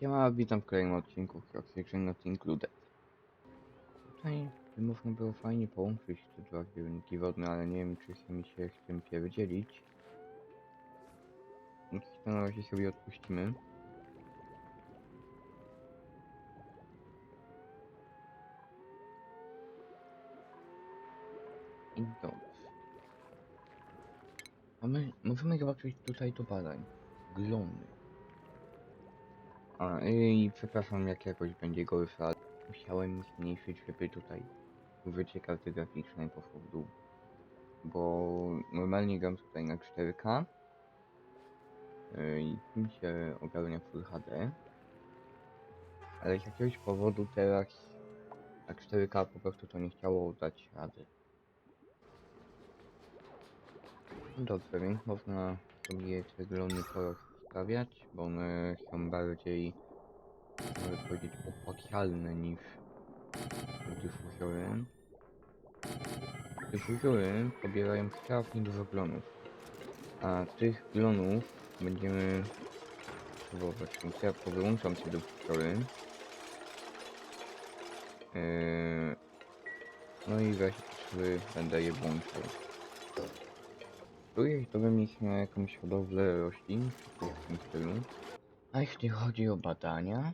Siema, witam w kolejnym odcinku Crossfiction Not Included. Tutaj można było fajnie połączyć te dwa kierunki wodne, ale nie wiem czy chce mi się z tym pierdzielić. To na razie sobie odpuścimy. I dobrze. Mamy, możemy zobaczyć tutaj do badań. Glony. A, i przepraszam, jak jakoś będzie gorsza, musiałem zmniejszyć, żeby tutaj użycie karty graficznej poszło w dół. Bo normalnie gram tutaj na 4K yy, i tym się ogarnia Full HD. Ale z jakiegoś powodu teraz na 4K po prostu to nie chciało dać rady. Dobrze, więc można sobie te glony porozstawiać, bo one są bardziej, mogę powiedzieć, opakialne niż dyfuzory. Dyfuzory pobierają strasznie dużo glonów, a tych glonów będziemy. Więc ja powyłączam te dyfuzory. Yy, no i potrzeby będę je włączał. Spróbuję to mieć na jakąś hodowlę roślin, czy w tym stylu. A jeśli chodzi o badania,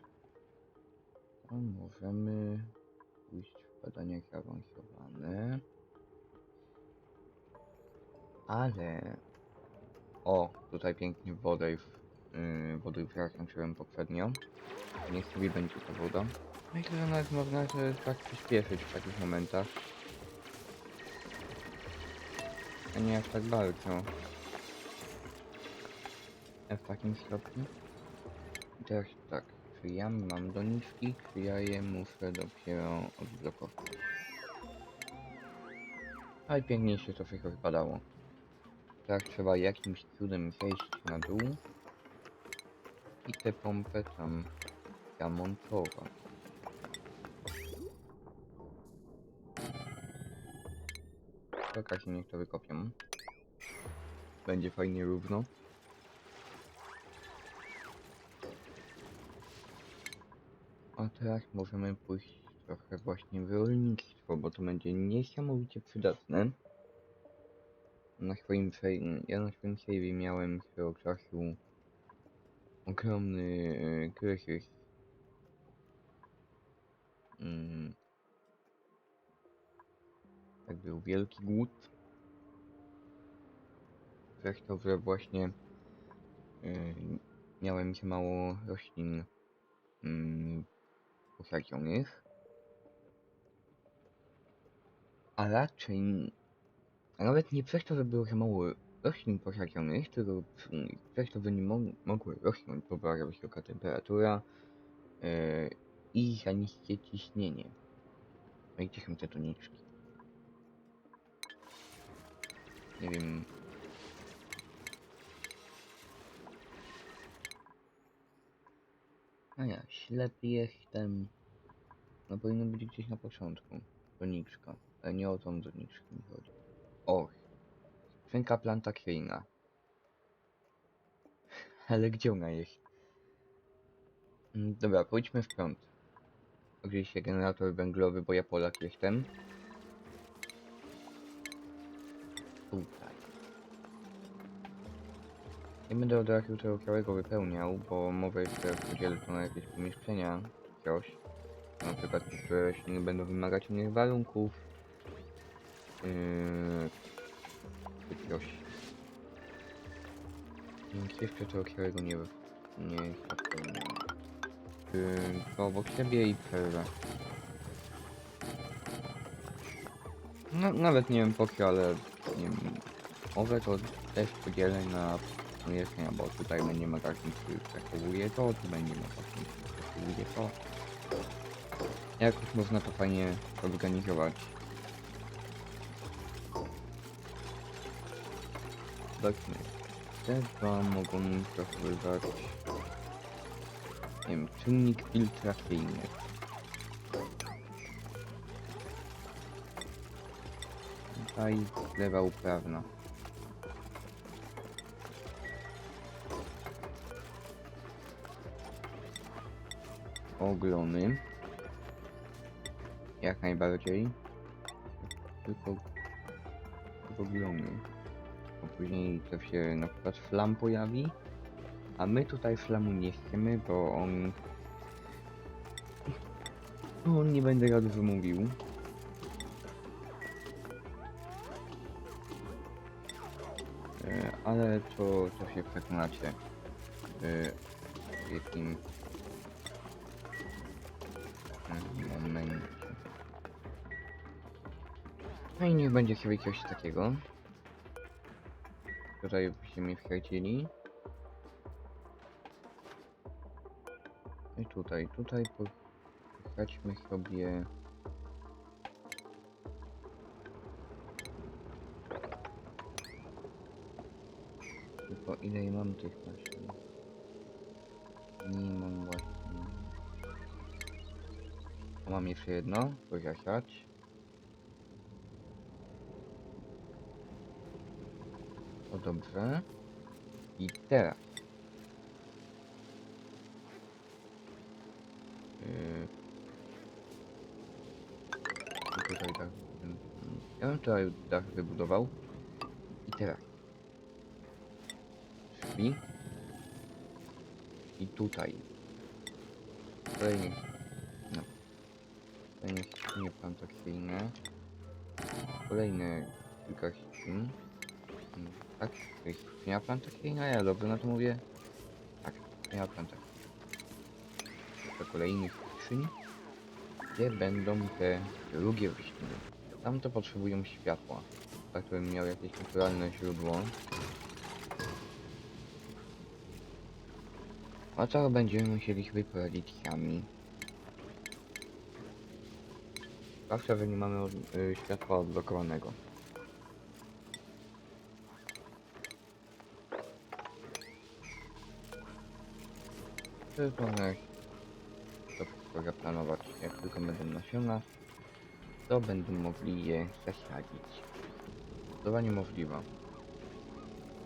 to możemy pójść w badania zaawansowane. Ale... O, tutaj pięknie wodę w, yy, wody zakończyłem poprzednio. Niech sobie będzie ta woda. Myślę, że nawet można się tak przyspieszyć w takich momentach. A nie aż tak bardzo. A w takim stopniu. Teraz tak, czy ja mam doniczki, czy ja je muszę dopiero odblokować? Ale pięknie się to wszystko wypadało. Teraz trzeba jakimś cudem zejść na dół i tę pompę tam zamontować. Czekać, niech to wykopią. Będzie fajnie równo. A teraz możemy pójść trochę właśnie w rolnictwo, bo to będzie niesamowicie przydatne. Na swoim ja na swoim save miałem swego czasu ogromny e, kryzys. Mm. Był wielki głód. To, że właśnie yy, miałem się mało roślin yy, posadzionych. A raczej a nawet nie przez to, że było się mało roślin posadzionych, tylko przez to, że nie mo mogły rosnąć, bo była wysoka temperatura yy, i za niskie ciśnienie. No i są te toniczki? Nie wiem. A ja ślepy jestem. No powinno być gdzieś na początku. Doniczka. Ale nie o tą doniczkę mi chodzi. O! Skrzynka plantacyjna. Ale gdzie ona jest? Mm, Dobra, pójdźmy w prąd. Oczywiście generator węglowy, bo ja Polak jestem. Tutaj. Nie będę od razu tego całego wypełniał, bo mogę jeszcze podzielić to na jakieś pomieszczenia, coś. Na przykład niektóre rośliny będą wymagać innych warunków. Yy, coś. Więc jeszcze tego całego nie, nie wypełniam. Yy, to obok siebie i przerwę. No, nawet nie wiem po co, ale nie wiem, może to też podzielę na pomieszczenia, bo tutaj będzie magazyn, który przechowuje to, tu będzie magazyn, który przechowuje to. Jakoś można to fajnie zorganizować. Zobaczmy. Te dwa mogą zachowywać nie wiem, czynnik filtracyjny. Tutaj lewa uprawna. oglony. Jak najbardziej. Tylko oglony. Bo później to się na przykład flam pojawi. A my tutaj flamu nie chcemy, bo on... On nie będę rad wymówił. E, Ale to, to się przekonacie. E, W jakim momencie. No i niech będzie chyba coś takiego. Tutaj byście mnie wkręcili. I tutaj, tutaj pochodźmy sobie. Tylko ile mam tych nasion? Nie mam właśnie. A mam jeszcze jedno, zasiać. O dobrze. I teraz. Yy. Tutaj dach. mm, Ja bym tutaj dach wybudował. I teraz. Drzwi. I tutaj. Kolejnie. No. Kolejne skrzynie plantacyjne. Kolejne kilka skrzyń. Mm, Tak, jest skrzynia plantacyjna, ja dobrze na to mówię. Tak, skrzynia plantacyjna. Do kolejnych skrzyń, gdzie będą te drugie rośliny. Tam to potrzebują światła, tak żebym miał jakieś naturalne źródło. A co będziemy musieli sobie poradzić sami. Zawsze, że nie mamy od, y, światła odblokowanego. Tylko na to wszystko zaplanować. Jak tylko będą nasiona, to będą mogli je zasadzić. Budowa niemożliwa.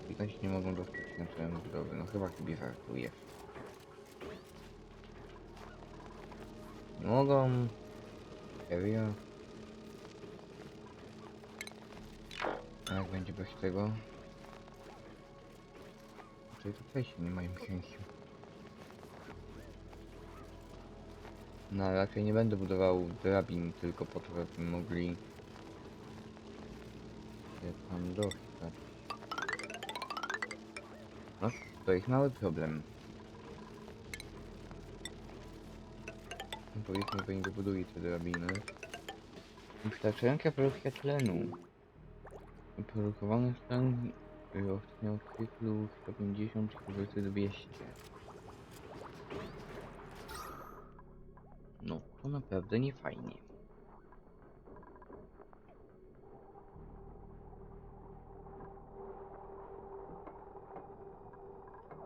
Widać nie mogą dostać na całą budowę. No chyba sobie żartujesz. Nie mogą. Serio? A jak będzie bez tego? Czyli tutaj się nie mają sensu. No raczej nie będę budował drabin tylko po to, żeby mogli się tam dostać. No, to jest mały problem. Powiedzmy, że nie dobuduje te drabiny. Wystarczająca produkcja tlenu. Produkowany tlen rośnie w cyklu 150 czy 200. No, to naprawdę nie fajnie.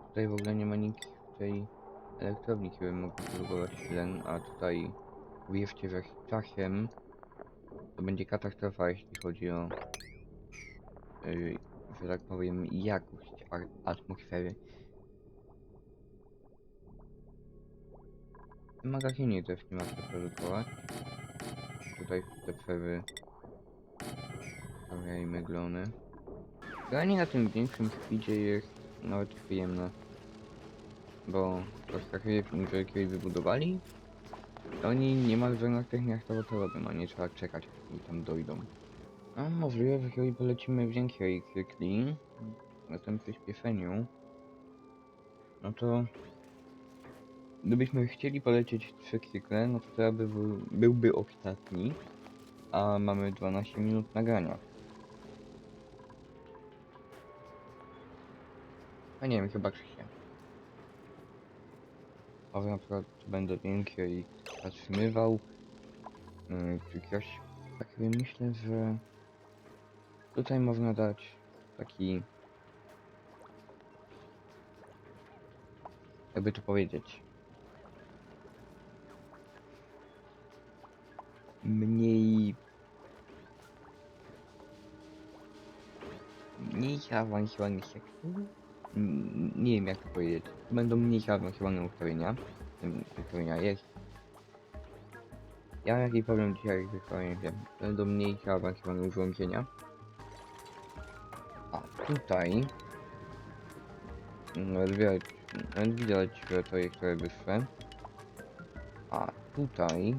Tutaj w ogóle nie ma nikt tej elektrowni, który mógł produkować tlen, a tutaj wierzcie, że z czasem to będzie katastrofa, jeśli chodzi o, yy, że tak powiem, jakość atmosfery. W magazynie też nie ma co produkować. Tutaj te przewy stawiajmy glony. Granie na tym większym speedzie jest nawet przyjemne. Bo że kiedyś wybudowali, to oni niemalże na technikach to robią, a nie trzeba czekać, oni tam dojdą. A możliwe, że kiedy polecimy w większej cykli, na tym przyspieszeniu, no to Gdybyśmy chcieli polecieć trzy cykle, no to teraz by był, byłby ostatni, a mamy 12 minut nagrania. A nie wiem, chyba Krzysia. A na przykład będę większy i zatrzymywał, yy. Tak sobie myślę, że tutaj można dać taki... Jakby to powiedzieć. mniej mniej zaawansowanych sektorów. Mm, Nie wiem jak to powiedzieć. Będą mniej zaawansowane ustawienia. Ustawienia jest Ja jaki problem dzisiaj chyba nie wiem. Będą mniej zaawansowane urządzenia. A tutaj no, widać, widać, że to jest trochę wyższe. A tutaj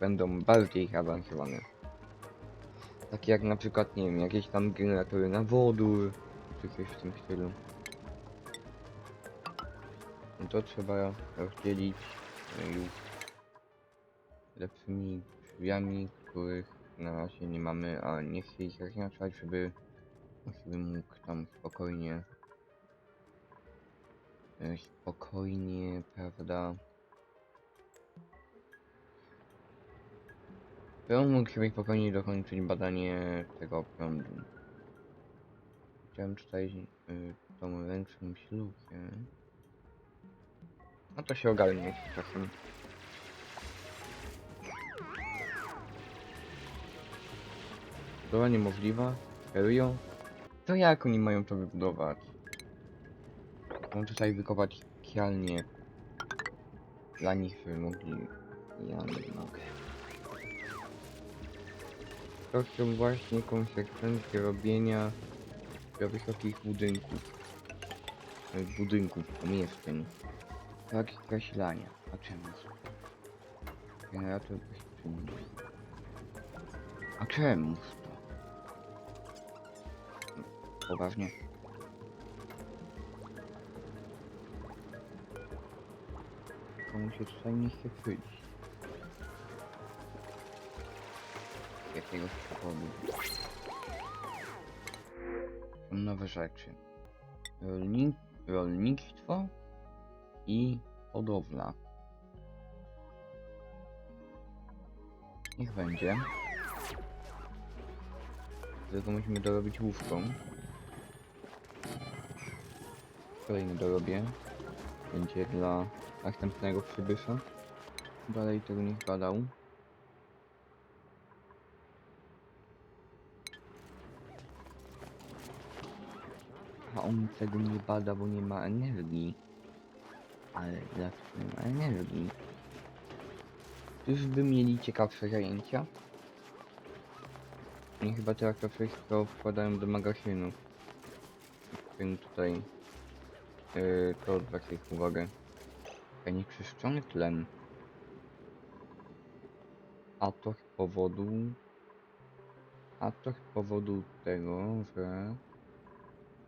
będą bardziej zaawansowane. Takie jak na przykład, nie wiem, jakieś tam generatory na wodór, czy coś w tym stylu. No to trzeba rozdzielić e, już lepszymi drzwiami, których na razie nie mamy, a nie chcę ich zaznaczać, żeby żeby mógł tam spokojnie e, spokojnie, prawda on mógł sobie spokojnie dokończyć badanie tego prądu. Chciałem tutaj y, tą ręczną ślubkę. No to się ogarnie z czasem. Budowa niemożliwa? Serio? To jak oni mają to wybudować? Mam tutaj wykopać kialnie dla nich, żeby mogli... Ja nie mogę. To są właśnie konsekwencje robienia dla wysokich budynków. E, Budynków, pomieszczeń. Tak, zasilania. A czemu? Generator bezczynny. A czemu to? Poważnie. Komu się tutaj nie chce przyjść? Jakiegoś powodu. Nowe rzeczy. Rolni rolnictwo i hodowla. Niech będzie. Tylko musimy dorobić łówką. Kolejny dorobię. Będzie dla następnego przybysza. Dalej tego nie badał. A on tego nie bada, bo nie ma energii. Ale nie ma energii? Czyżby mieli ciekawsze zajęcia? Oni chyba teraz to wszystko wkładają do magazynów. Więc tutaj yy, to odwraca ich uwagę. Zanieczyszczony tlen. A to z powodu... A to z powodu tego, że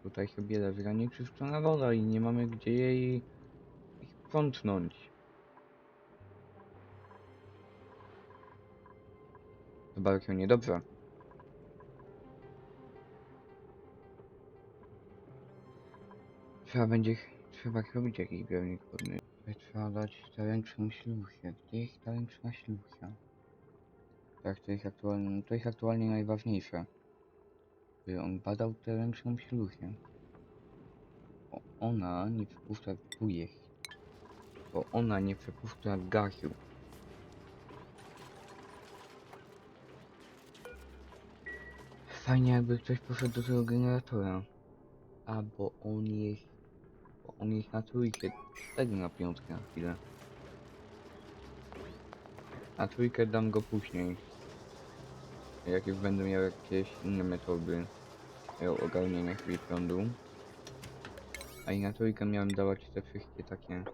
tutaj sobie leży zanieczyszczona woda i nie mamy gdzie jej sprzątnąć. To bardzo niedobrze. Trzeba będzie, trzeba zrobić jakiś zbiornik wodny. Trzeba dać ręczną śluchę. Gdzie jest ta ręczna ślucha? Tak, to jest aktualnie, to jest aktualnie najważniejsze. On badał tę ręczną śluchę. Bo ona nie przepuszcza, tu jest. Bo ona nie przepuszcza gazu. Fajnie jakby ktoś poszedł do tego generatora. A bo on jest... Bo on jest na trójkę. Tego na piątkę na chwilę. Na trójkę dam go później. Jak już będę miał jakieś inne metody ogarniania chwili prądu. A i na trójkę miałem dawać te wszystkie takie...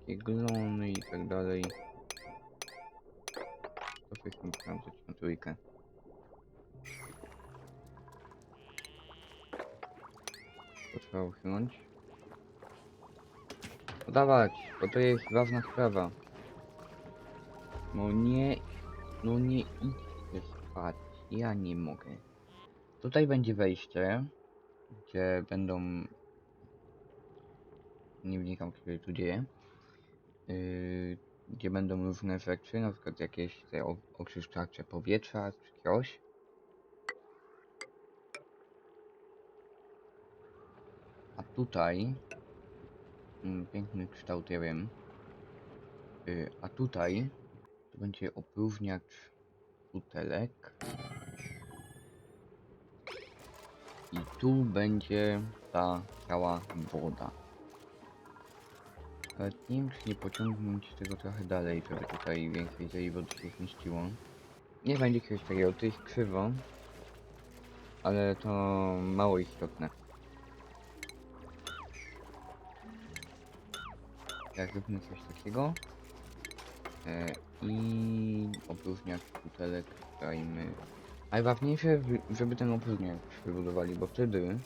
Takie glony i tak dalej. To wszystko musiałem dać na trójkę. To trzeba usunąć. Podawać, bo to jest ważna sprawa. No nie, no nie idźcie spać, ja nie mogę. Tutaj będzie wejście, gdzie będą... Nie wnikam, co się tu dzieje. Yy, gdzie będą różne rzeczy, na przykład jakieś te oczyszczacze powietrza, czy coś. A tutaj... Mm, piękny kształt, ja wiem. Yy, a tutaj to będzie opróżniacz butelek. I tu będzie ta cała woda. Nawet nie wiem, czy nie pociągnąć tego trochę dalej, żeby tutaj więcej tej wody się zmieściło. Nie będzie czegoś takiego, to jest krzywo, ale to mało istotne. Jak zróbmy coś takiego. E, I opróżniacz butelek dajmy. Najważniejsze, żeby ten opróżniacz wybudowali, bo wtedy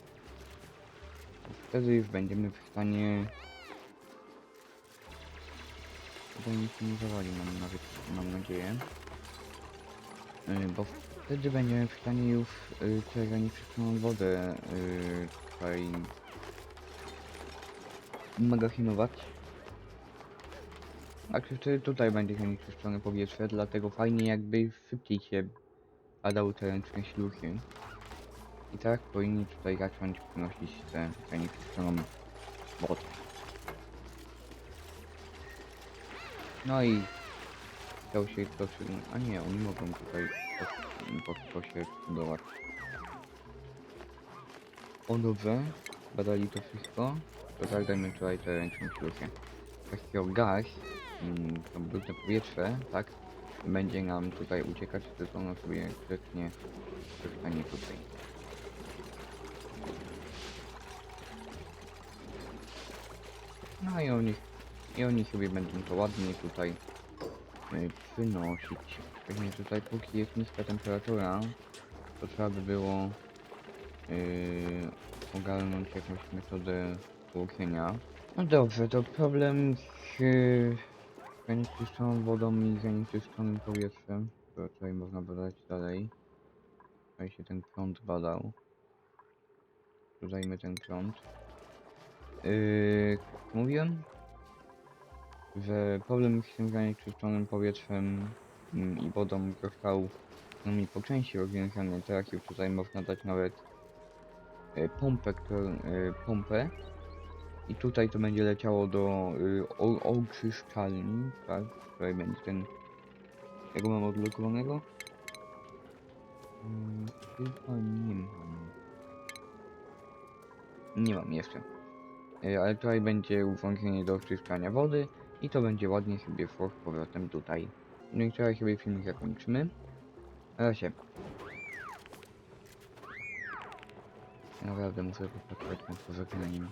wtedy już będziemy w stanie Tutaj nic nie zawali mam nawet, mam nadzieję. Y, Bo wtedy będziemy w stanie już y, tę zanieczyszczoną wodę y, tutaj magazynować. A czy wtedy tutaj będzie zanieczyszczone powietrze, dlatego fajnie jakby szybciej się badały te ręczne śluchy. I tak powinni tutaj zacząć przynosić tę zanieczyszczoną wodę. No i chciał się to się... A nie, oni mogą tutaj po, po, po się budować. O dobrze, badali to wszystko. To tak dajmy tutaj te ręczne śluchy. Takiego gaz, mm, to brudne powietrze, tak? Będzie nam tutaj uciekać, tylko ono sobie grzecznie zostanie tutaj. No i oni, i oni sobie będą to ładnie tutaj y, przynosić. Pewnie tutaj póki jest niska temperatura, to trzeba by było yy, ogarnąć jakąś metodę tłoczenia. No dobrze, to problem z yy, zanieczyszczoną wodą i zanieczyszczonym powietrzem. To tutaj można badać dalej. Tutaj się ten prąd badał. Dodajmy ten prąd. Yy, mówiłem, że problem z tym zanieczyszczonym powietrzem mm, i wodą został no mi po części rozwiązany. Tak, już tutaj można dać nawet e, pompę, e, pompę i tutaj to będzie leciało do y, tak? Tutaj będzie ten... Jak mam odblokowanego? Mm, chyba nie mam. Nie mam jeszcze. E, Ale tutaj będzie urządzenie do oczyszczania wody i to będzie ładnie sobie szło z powrotem tutaj. No i teraz sobie filmik zakończymy. Na razie. Naprawdę muszę popatrzeć na to żegnaním.